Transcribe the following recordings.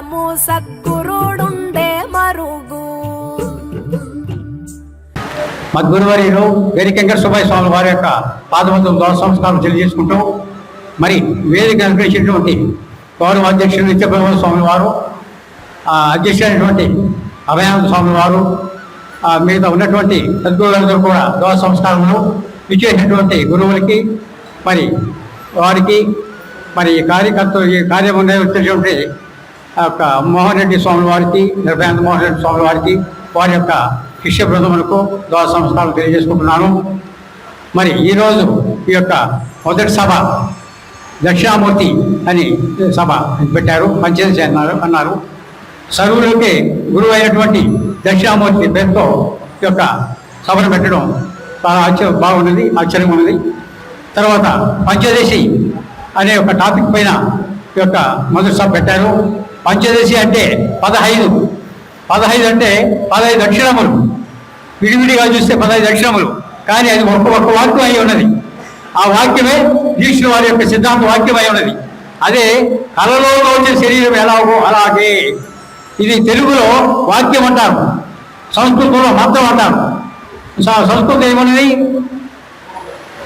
ఫలము సద్గురుడుండే మరుగు. మద్గురువర్యులు సుబ్బయ్య స్వామి వారి యొక్క పాదవంతం దోష సంస్కారం తెలియజేసుకుంటూ మరి వేదిక అనుగ్రహించినటువంటి గౌరవ అధ్యక్షులు నిత్యప్రభు స్వామి వారు అధ్యక్షుడైనటువంటి అభయానంద స్వామి వారు మిగతా ఉన్నటువంటి సద్గురువులందరూ కూడా దోష సంస్కారములు ఇచ్చేసినటువంటి గురువులకి మరి వారికి మరి ఈ కార్యకర్తలు ఈ కార్యం నిర్వహించినటువంటి ఆ యొక్క మోహన్ రెడ్డి స్వామి వారికి నిర్భయాంత మోహన్ రెడ్డి స్వామి వారికి వారి యొక్క శిష్య బృందములకు ద్వారా సంస్కారం తెలియజేసుకుంటున్నాను. మరి ఈరోజు ఈ యొక్క మొదటి సభ దక్షిణామూర్తి అని సభ పెట్టారు పంచాయతీ అన్నారు అన్నారు. సర్వులకి గురువు అయినటువంటి దక్షిణామూర్తి పేరుతో ఈ యొక్క సభను పెట్టడం చాలా ఆశ్చర్య బాగున్నది ఆశ్చర్యంగా ఉన్నది. తర్వాత పంచదశి అనే ఒక టాపిక్ పైన ఈ యొక్క మొదటి సభ పెట్టారు. పంచదశి అంటే పదహైదు. పదహైదు అంటే పదహైదు అక్షరములు. విడివిడిగా చూస్తే పదహైదు అక్షరములు. కానీ అది ఒక్క ఒక్క వాక్యం అయి ఉన్నది. ఆ వాక్యమే దీక్షుల వారి యొక్క సిద్ధాంత వాక్యం అయి ఉన్నది. అదే కలలో వచ్చే శరీరం ఎలాగో అలాగే. ఇది తెలుగులో వాక్యం అంటారు. సంస్కృతంలో మంత్రం అంటారు. స- సంస్కృతం ఏమన్నది?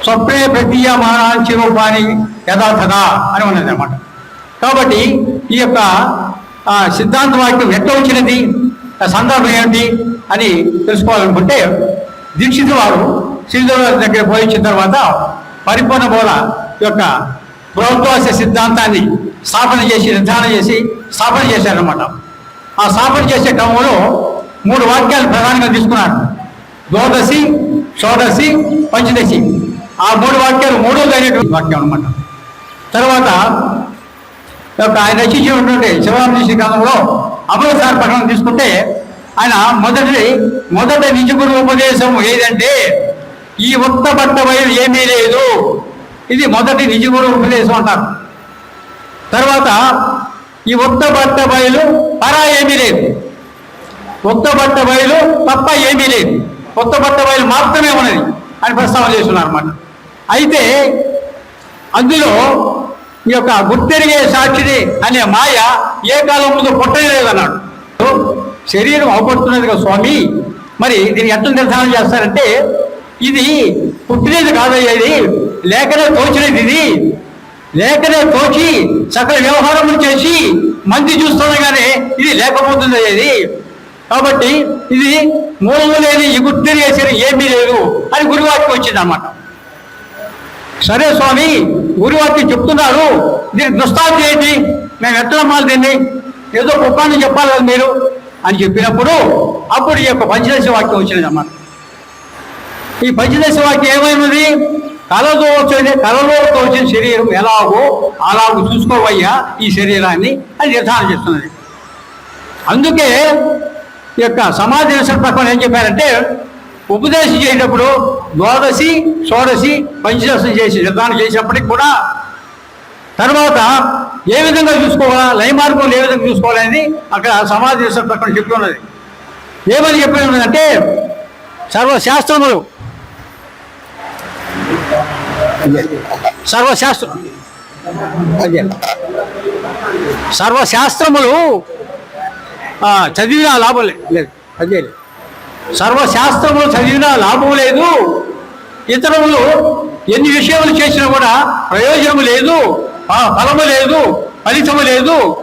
స్వప్నే ప్రతీయమానాంచి రూపాన్ని యథాతథా అని ఉన్నది అనమాట కాబట్టి ఈ యొక్క సిద్ధాంత వాక్యం ఎట్లా వచ్చినది సందర్భం ఏమిటి అని తెలుసుకోవాలనుకుంటే దీక్షిత వారు శ్రీధర్ దగ్గర బోధించిన తర్వాత పరిపూర్ణ బోధ యొక్క ప్రభుత్వాస సిద్ధాంతాన్ని స్థాపన చేసి నిర్ధారణ చేసి స్థాపన చేశారనమాట ఆ స్థాపన చేసే క్రమంలో మూడు వాక్యాలు ప్రధానంగా తీసుకున్నారు. ద్వాదశి షోడశి పంచదశి. ఆ మూడు వాక్యాలు మూడోది అయినటువంటి వాక్యం అనమాట తర్వాత యొక్క ఆయన రచించినటువంటి శివరామకృష్ణ గ్రంథంలో అమృతసార పట్టణం తీసుకుంటే ఆయన మొదటి మొదటి నిజగురు ఉపదేశం ఏదంటే ఈ ఉత్త బట్ట వైరు ఏమీ లేదు. ఇది మొదటి నిజగురు ఉపదేశం అంటారు. తర్వాత ఈ ఉత్త బట్ట బయలు పరా ఏమీ లేదు. ఉత్త బట్ట బయలు తప్ప ఏమీ లేదు. కొత్త బట్ట బయలు మాత్రమే ఉన్నది అని ప్రస్తావన చేస్తున్నారు అన్నమాట అయితే అందులో ఈ యొక్క గుర్తెరిగే సాక్షిని అనే మాయ ఏ కాలం ముందు పుట్టలేదన్నాడు. శరీరం అవపడుతున్నది కదా స్వామి. మరి దీన్ని ఎట్లా నిర్ధారణ చేస్తారంటే ఇది పుట్టినది కాదయ్యేది లేకనే తోచినది ఇది. లేకనే తోచి సకల వ్యవహారములు చేసి మంది చూస్తుండగానే ఇది లేకపోతుంది ఇది. కాబట్టి ఇది మూలము లేని ఈ గుర్తెరిగే శరీరం ఏమీ లేదు అని గురువాక్యం వచ్చింది అన్నమాట సరే స్వామి గురువాక్యం చెప్తున్నారు. దీనికి దృష్టాంతం ఏంటి? మేము ఎట్లా నమ్మాలి దీన్ని? ఏదో కుప్పాన్ని చెప్పాలి కదా మీరు అని చెప్పినప్పుడు అప్పుడు ఈ యొక్క పంచదశ వాక్యం వచ్చినది అన్నమాట. ఈ పంచదశ వాక్యం ఏమైనది కలలో వచ్చిన కలలో వచ్చిన శరీరం ఎలాగో అలాగో చూసుకోవయ్యా ఈ శరీరాన్ని అని నిర్ధారణ చేస్తున్నది. అందుకే ఈ యొక్క సమాధి దర్శన ప్రకారం ఏం చెప్పారంటే ఉపదేశం చేసేటప్పుడు ద్వాదశి షోడశి పంచదశి చేసి నిర్ధారణ చేసినప్పటికి కూడా తర్వాత ఏ విధంగా చూసుకోవాలా లయ మార్గంలో ఏ విధంగా చూసుకోవాలని అక్కడ సమాధి దర్శన చెప్తున్నది ఏమని చెప్పి ఉన్నదంటే సర్వశాస్త్రములు. సర్వశాస్త్రం అదే. సర్వశాస్త్రములు చదివిన చదివినా లాభం లేదు. అదే. లేదు. సర్వశాస్త్రములు చదివినా లాభం లేదు. ఇతరులు ఎన్ని విషయములు చేసినా కూడా ప్రయోజనము లేదు. ఫలము లేదు ఫలితము లేదు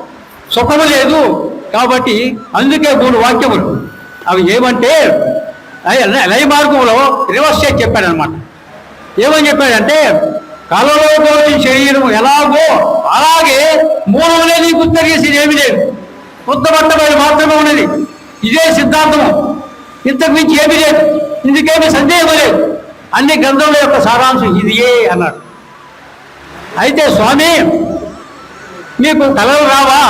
సుఖము లేదు. కాబట్టి అందుకే మూడు వాక్యములు. అవి ఏమంటే లయ- మార్గంలో రివర్స్ చేసి చెప్పాడనమాట ఏమని చెప్పాడంటే కలలో పోయి శరీరం ఎలాగో అలాగే మూలం లేని గుర్తరిగేసి ఏమి లేదు. ఉత్తమట్టమైన మాత్రమే ఉన్నది. ఇదే సిద్ధాంతము. ఇంతకు మించి ఏమీ లేదు. ఇందుకేమీ సందేహం లేదు. అన్ని గ్రంథముల యొక్క సారాంశం ఇదియే అన్నాడు. అయితే స్వామి మీకు కలలు రావా?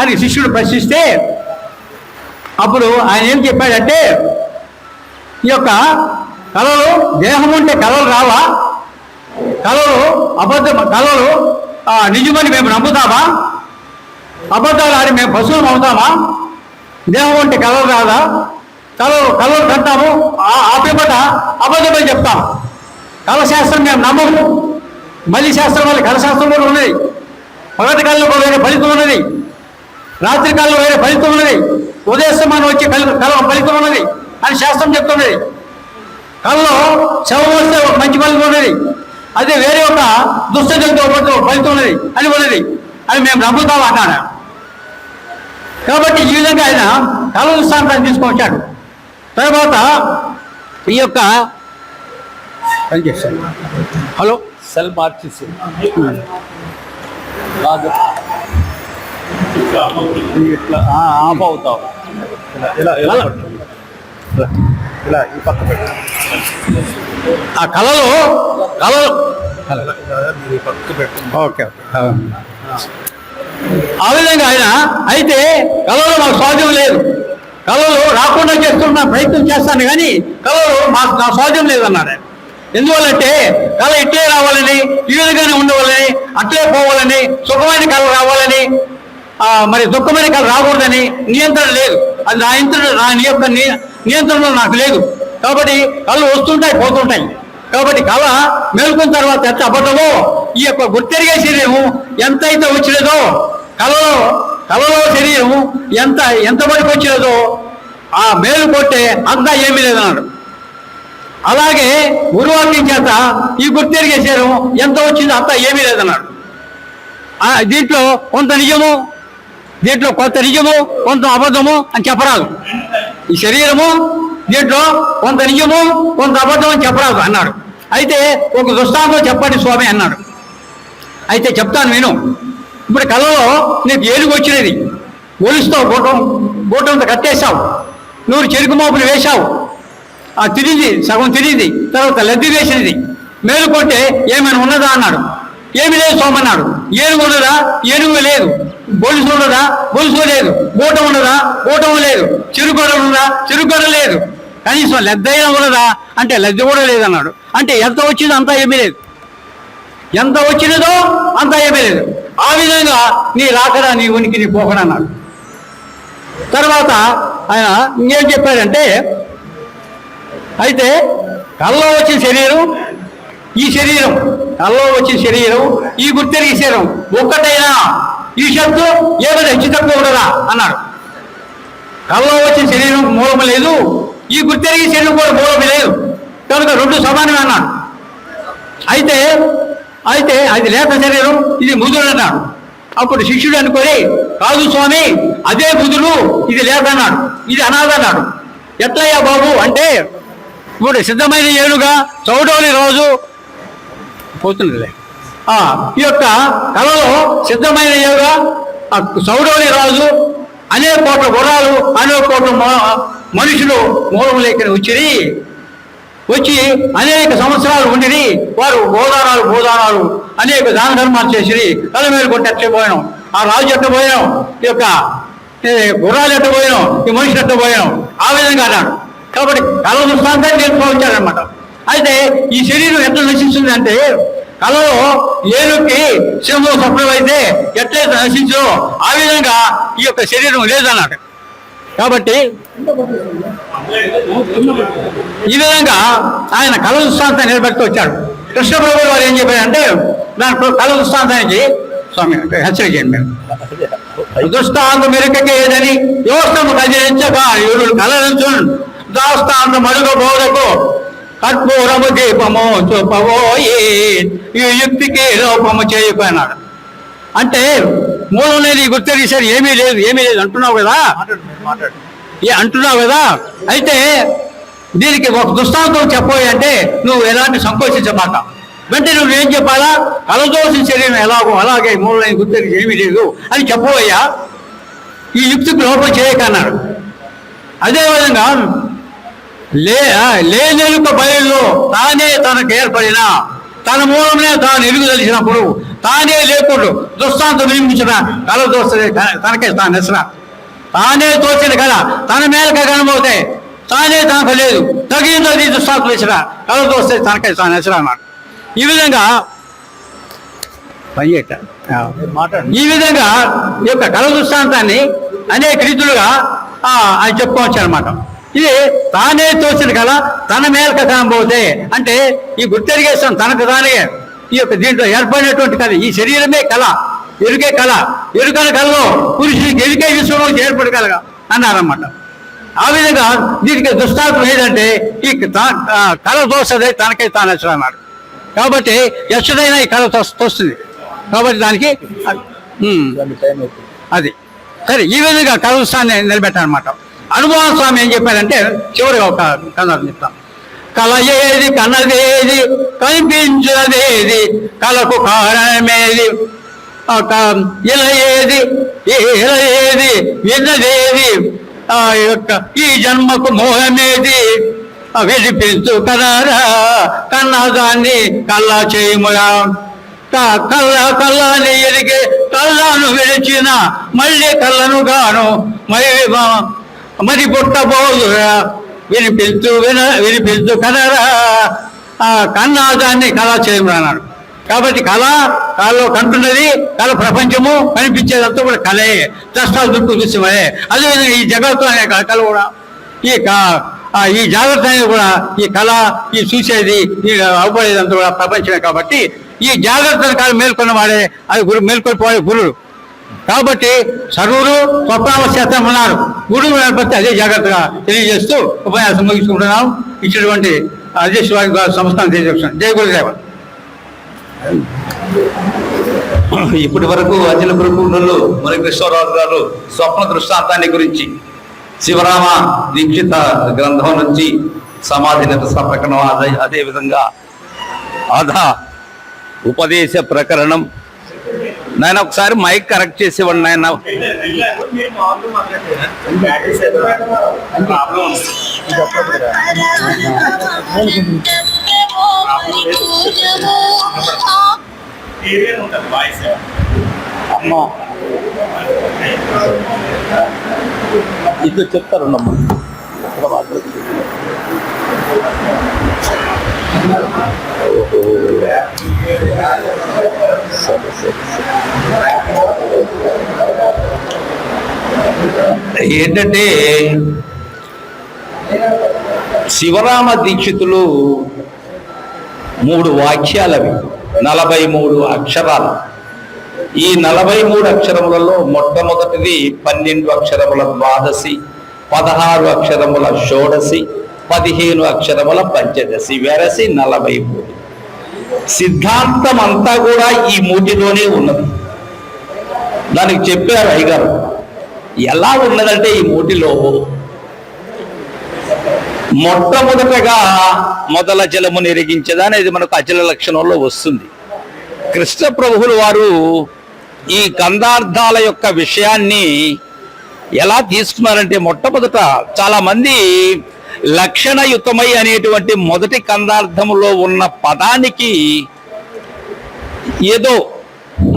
అని శిష్యుడు ప్రశ్నిస్తే అప్పుడు ఆయన ఏం చెప్పాడంటే ఈ యొక్క కళలు దేహం ఉంటే కళలు రావా? కళలు అబద్ధ కళలు నిజమని మేము నమ్ముతామా? అబద్ధాలు ఆడి మేము పశువులు అవుతామా? దేహం ఉంటే కళలు రాదా? కళలు కళలు కంటాము ఆ- పిమ్మట అబద్ధమని చెప్తాం. కళశాస్త్రం మేము నమ్మము. మళ్ళీ శాస్త్రం వల్ల కళశాస్త్రం కూడా ఉన్నది. పగటి కాలంలో కూడా వేరే ఫలితం ఉన్నది. రాత్రి కాలంలో వేరే ఫలితం ఉన్నది. ఉదయస్తమానం వచ్చి కల కల ఫలితం ఉన్నది అని శాస్త్రం చెప్తున్నది. కళ్ళలో శవం వస్తే ఒక మంచి ఫలితం ఉన్నది. అదే వేరే ఒక దుష్టజంతో ఫలితం ఉన్నది అని ఉన్నది. అని మేము నమ్ముతాం అన్నాను కాబట్టి ఈ విధంగా ఆయన కళ దృష్టాంతాన్ని తీసుకొచ్చాడు. తర్వాత ఈ యొక్క హలో. సెల్ మార్చేసి కాదు ఇట్లా ఆ, ఆఫ్ అవుతావు. ఇలా ఇలా ఈ పక్క పెట్టు. ఆ కళలో కళలో. ఓకే ఆ విధంగా ఆయన అయితే కళలో మాకు స్వాధ్యం లేదు. కళలు రాకుండా చేస్తున్న ప్రయత్నం చేస్తాను కానీ కళలు మాకు నా సహజం లేదన్నాడు. ఎందువల్లంటే కళ ఇట్లే రావాలని ఈ విధంగానే ఉండవాలని అట్లే పోవాలని సుఖమైన కళ రావాలని మరి దుఃఖమైన కళ రాకూడదని నియంత్రణ లేదు. అది నా నియంత్రణ నా యొక్క నియంత్రణలో నాకు లేదు. కాబట్టి కళ్ళు వస్తుంటాయి పోతుంటాయి. కాబట్టి కళ మేలుకున్న తర్వాత ఎంత అబద్ధమో ఈ యొక్క గుర్తెరిగే శరీరము ఎంతైతే వచ్చినదో కళలో కళలో శరీరం ఎంత ఎంత వరకు వచ్చినదో ఆ మేలు కొట్టే అంతా ఏమీ లేదన్నాడు. అలాగే గురువాక్యం చేత ఈ గుర్తెరిగే శరీరం ఎంత వచ్చిందో అంతా ఏమీ లేదన్నాడు. దీంట్లో కొంత నిజము దీంట్లో కొంత నిజము కొంత అబద్ధము అని చెప్పరాదు. ఈ శరీరము దీంట్లో కొంత నిజము కొంత అబద్ధం అని చెప్పరాదు అన్నాడు. అయితే ఒక దృష్టాంతం చెప్పండి స్వామి అన్నాడు. అయితే చెప్తాను నేను. ఇప్పుడు కళలో నీకు ఏనుగు వచ్చినది. ఒలుస్తావు గోటం గోటంతో కట్టేశావు. నూరు చెరుకు మోపులు వేశావు. ఆ తిరిగింది సగం తిరిగింది తర్వాత లద్ది వేసినది. మేలు కొట్టే ఏమైనా ఉన్నదా అన్నాడు. ఏమి లేదు సోమన్నాడు ఏనుగు ఉండదా ఏనుగు లేదు. బొలుసు ఉండదా బొలుసు లేదు. బూటం ఉండదా బూటం లేదు. చిరుగొడ ఉండదా చిరుగొడ లేదు. కనీసం లద్దైనా ఉన్నదా? అంటే లద్ది కూడా లేదన్నాడు. అంటే ఎంత వచ్చిందో అంతా ఏమీ లేదు. ఎంత వచ్చినదో అంత ఏమీ ఆ విధంగా నీ రాకడా నీ ఉనికి నీ పోకడన్నాడు తర్వాత ఆయన ఇంకేం చెప్పాడంటే అయితే కల్లో వచ్చిన శరీరం ఈ శరీరం కల్లో వచ్చిన శరీరం ఈ గుర్తెరిగి శరీరం ఒక్కటైనా ఈ శబ్దం ఏమైనా హెచ్చు తక్కువ ఉండదా అన్నాడు. కల్లో వచ్చిన శరీరం మూలం లేదు ఈ గుర్తెరిగి శరీరం కూడా మూలం లేదు. కనుక రెండు సమానమే అన్నాడు. అయితే అయితే అది లేత శరీరం ఇది ముదురు అన్నాడు అప్పుడు శిష్యుడు అనుకొని కాదు స్వామి అదే ముదురు ఇది లేదన్నాడు ఇది అనాథ అన్నాడు ఎట్లయ్యా బాబు అంటే ఇప్పుడు సిద్ధమైన ఏడుగా చౌడవలి రోజు పోతున్నదిలే. ఈ యొక్క కళలో సిద్ధమైన ఏడుగా ఆ రాజు అనేక కోట్ల గుర్రాలు అనేక కోట్ల మనుషులు మూలం లేఖని వచ్చి వచ్చి అనేక సంవత్సరాలు ఉండి వారు గోదానాలు భూదానాలు అనేక దాన ధర్మాలు చేసి కళ్ళ మీద కొట్టి ఎట్టపోయాం ఆ రాజు ఎట్టబోయాం ఈ యొక్క గుర్రాలు ఎట్టబోయాం ఈ మనిషి ఎట్టబోయాం ఆ విధంగా అన్నాడు. కాబట్టి కళ దృష్టాంతాన్ని నేర్చుకోవచ్చాడనమాట అయితే ఈ శరీరం ఎట్లా నశిస్తుంది అంటే కళలో ఏనుకి సింహం స్వప్నమైతే ఎట్లయితే నశించో ఆ విధంగా ఈ యొక్క శరీరం లేదన్నాడు. కాబట్టి ఈ విధంగా ఆయన కళ దృష్టాంతాన్ని నిలబెడుతూ వచ్చాడు. కృష్ణ ప్రభు వారు ఏం చెప్పారంటే దాని కళ దృష్టాంతానికి స్వామి హెచ్చరిక చేయండి మీరు. దృష్టాంత మెరుకకే ఏదని యోస్తము కదిలించక ఇరుడు కలరించు దాస్తాంత మరుగ బోధకు కర్పూరము దీపము చూపబోయి ఈ యుక్తికి లోపము చేయకపోయినాడు అంటే మూలం లేని గుర్తెరిసారు ఏమీ లేదు ఏమీ లేదు అంటున్నావు కదా? మాట్లాడు మాట్లాడు ఏ అంటున్నావు కదా? అయితే దీనికి ఒక దృష్టాంతం చెప్పబోయి అంటే నువ్వు ఎలాంటి సంకోచించమాట వెంటనే నువ్వు ఏం చెప్పాలా? కలదోసిన శరీరం ఎలాగో అలాగే మూలమైన గుర్తెరిగి ఏమీ లేదు అని చెప్పబోయా? ఈ యుక్తికి లోపం చేయకన్నాడు అదేవిధంగా లే లేనెలుక బయల్లో తానే తనకు ఏర్పడిన తన మూలమే తాను ఎలుగు తెలిసినప్పుడు తానే లేకుడు దృష్టాంతం నిర్మించిన కళ దోస్తుంది తనకే తాను నెసరా తానే తోచిన కళ తన మేలక కనబోతే తానే తనకు లేదు. తగినది దృష్టాంతం వేసిన కళ దోస్తే తనకే తాను నెసరా అన్నాడు. ఈ విధంగా పనిచేట ఈ విధంగా ఈ యొక్క కళ దృష్టాంతాన్ని అనేక రీతులుగా ఆయన చెప్పుకోవచ్చు అనమాట ఇది తానే తోచిన కళ తన మేలక కనబోతే అంటే ఈ గుర్తెరిగేస్తాం తనకు తానే. ఈ యొక్క దీంట్లో ఏర్పడినటువంటి కళ ఈ శరీరమే కళ ఎరుకే కళ ఎరుకల కళలో పురుషుడికి ఎరుకే విశ్వంలో ఏర్పడి కలగా అన్నారన్నమాట. ఆ విధంగా దీనికి దృష్టాంతం ఏంటంటే ఈ కళ తోస్తుంది తనకై తాను వచ్చాడు అన్నాడు. కాబట్టి ఎచ్చడైనా ఈ కళ తోస్- తోస్తుంది. కాబట్టి దానికి అది. సరే ఈ విధంగా కళ దృష్టాన్ని నిలబెట్టారనమాట అనుభవ స్వామి ఏం చెప్పారంటే చివరిగా ఒక కథ చెప్తాను. కలయేది ఏది కన్నదేది కనిపించదేది కళకు కారణమేది ఒక ఇలయేది ఏది విన్నదేది ఆ యొక్క ఈ జన్మకు మోహమేది విడిపించు కదారా కన్నదాన్ని కల్లా చేయమురా. కళ్ళ కళ్ళని ఎరిగి కళ్ళను విడిచిన మళ్ళీ కళ్ళను గాను మరి మరి పుట్టబోదురా వినిపించు విన వినిపించు కదరా. కన్నాదాన్ని కళ చేయమని అన్నాడు. కాబట్టి కళ కళలో కంటున్నది కళ ప్రపంచము కనిపించేదంతా కూడా కళే. దష్టాలు దుక్కు దృశ్యమే అదేవిధంగా ఈ జగత్తు అనే కళ కూడా. ఈ క- ఈ జాగ్రత్త అనేది కూడా ఈ కళ ఈ చూసేది ఈ అవపడేదంతా కూడా ప్రపంచమే కాబట్టి ఈ జాగ్రత్తను కాదు మేల్కొన్న వాడే అది గురు మేల్కొల్పోయే గురుడు. కాబట్టి సర్వులు స్వప్నావశాతం ఉన్నారు. గురువు నేర్పతి అదే జాగ్రత్తగా తెలియజేస్తూ ఉపన్యాసం ముగించుకుంటున్నాం ఇచ్చినటువంటి అధ్యక్షుడు వారికి సంస్థానం తెలియజేస్తున్నాం జయ గురుదేవ. ఇప్పటి వరకు అజల గురుకులు ముని కృష్ణరాజు గారు స్వప్న దృష్టాంతాన్ని గురించి శివరామ దీక్షిత గ్రంథం నుంచి సమాధి నిరసన ప్రకరణం అదే అదే విధంగా ఉపదేశ ప్రకరణం నాయన ఒకసారి మైక్ కరెక్ట్ చేసేవాడు నాయన. ఇది చెప్తారు నమ్మ సరే సరే ఏంటంటే శివరామ దీక్షితులు మూడు వాక్యాలవి నలభై మూడు అక్షరాలు. ఈ నలభై మూడు అక్షరములలో మొట్టమొదటిది పన్నెండు అక్షరముల ద్వాదశి పదహారు అక్షరముల షోడశి పదిహేను అక్షరముల పంచదశి వెరసి నలభై మూడు సిద్ధాంతం అంతా కూడా ఈ మూటిలోనే ఉన్నది. దానికి చెప్పారు అయ్యగారు ఎలా ఉన్నదంటే ఈ మూటిలో మొట్టమొదటగా మొదల జలము నెరిగించదా అనేది మనకు అచల లక్షణంలో వస్తుంది. కృష్ణ ప్రభువులు వారు ఈ గంధార్థాల యొక్క విషయాన్ని ఎలా తీసుకున్నారంటే మొట్టమొదట చాలామంది లక్షణయుతమై అనేటువంటి మొదటి కందార్థములో ఉన్న పదానికి ఏదో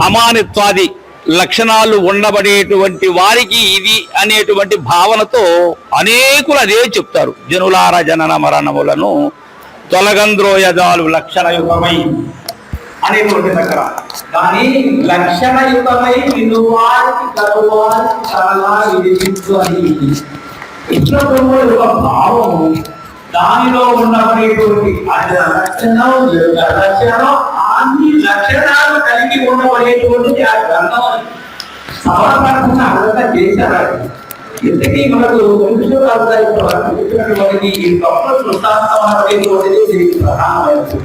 అమానిత్వాది లక్షణాలు ఉండబడేటువంటి వారికి ఇది అనేటువంటి భావనతో అనేకులు అదే చెప్తారు. జనులార జనన మరణములను తొలగంద్రోయదాలు లక్షణయుతమై అనేటువంటి దగ్గర. కానీ లక్షణయుతమై వినువారికి చాలా విధించు అని ఇతరుల యొక్క భావము. దానిలో ఉన్నటువంటి అది లక్షణం లక్షణం అన్ని లక్షణాలు కలిగి ఉండబడేటువంటిది ఆ గ్రంథం సమర్పణ అర్థంగా చేశారు ఇంతకీ మనకు మనుషులకి ఈ గొప్ప దృష్టాంతం అనేటువంటిది దీనికి ప్రధానమైనది.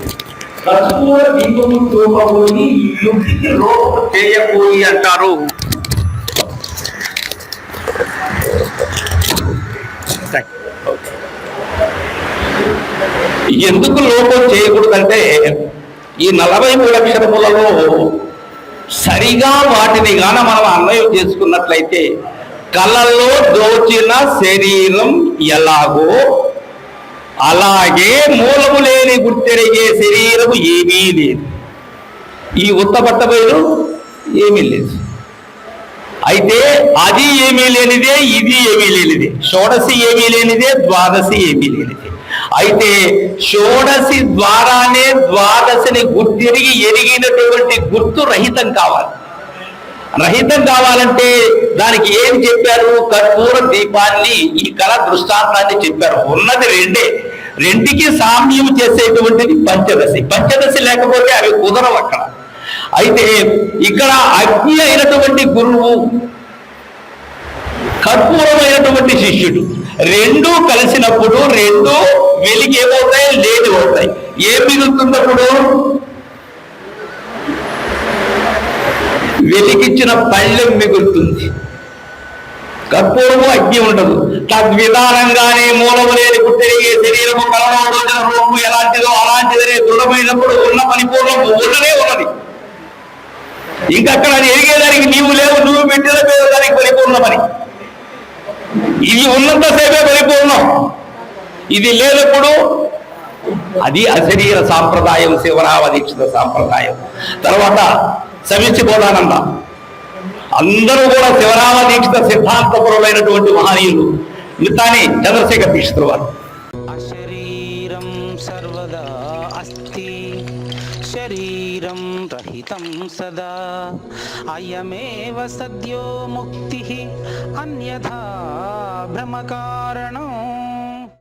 కర్పూర దీపము రూపబోయి యుక్తికి లోపం చేయబోయి అంటారు. ఎందుకు లోపం చేయకూడదంటే ఈ నలభై మూడు అక్షరములలో సరిగా వాటిని గాన మనం అన్వయం చేసుకున్నట్లయితే కళ్ళల్లో దోచిన శరీరం ఎలాగో అలాగే మూలము లేని గుర్తెరిగే శరీరము ఏమీ లేదు. ఈ ఉత్తపట్టబయలు ఏమీ లేదు. అయితే అది ఏమీ లేనిదే ఇది ఏమీ లేనిదే. షోడశి ఏమీ లేనిదే ద్వాదశి ఏమీ లేనిదే. అయితే షోడశి ద్వారానే ద్వాదశిని గుర్తిరిగి ఎరిగినటువంటి గుర్తు రహితం కావాలి. రహితం కావాలంటే దానికి ఏం చెప్పారు? కర్పూర దీపాన్ని ఈ కళ దృష్టాంతాన్ని చెప్పారు. ఉన్నది రెండే. రెండికి సామ్యం చేసేటువంటిది పంచదశి. పంచదశి లేకపోతే అవి కుదరవు అక్కడ. అయితే ఇక్కడ అగ్ని అయినటువంటి గురువు కర్పూరమైనటువంటి శిష్యుడు రెండు కలిసినప్పుడు రెండు వెలిగి ఏమవుతాయి లేని అవుతాయి ఏం మిగులుతున్నప్పుడు వెలిగించిన పళ్ళెం మిగులుతుంది. కర్పూరము అగ్ని ఉండదు. తద్విధానంగానే మూలము లేని పుట్టిరిగే శరీరము కలవడం ఎలాంటిదో అలాంటిదనే దృఢమైనప్పుడు ఉన్న పరిపూర్ణము ఉన్నదే ఉన్నది. ఇంకక్కడ అది ఎరిగేదానికి నీవు లేవు నువ్వు పెట్టిన పేరు దానికి పరిపూర్ణమని ఇది ఉన్నంతసేపే పరిపూర్ణం. ఇది లేనప్పుడు అది అశరీర సాంప్రదాయం శివరామ దీక్షిత సాంప్రదాయం. తర్వాత సమిష్టి బోధానంద అందరూ కూడా శివరామ దీక్షిత సిద్ధాంతపరులైనటువంటి మహనీయులు. మిగతాని చంద్రశేఖర్ దీక్షితులు వారు. రహితం సదా. అయమేవ సద్యో ముక్తి అన్యథా భ్రమకారణం.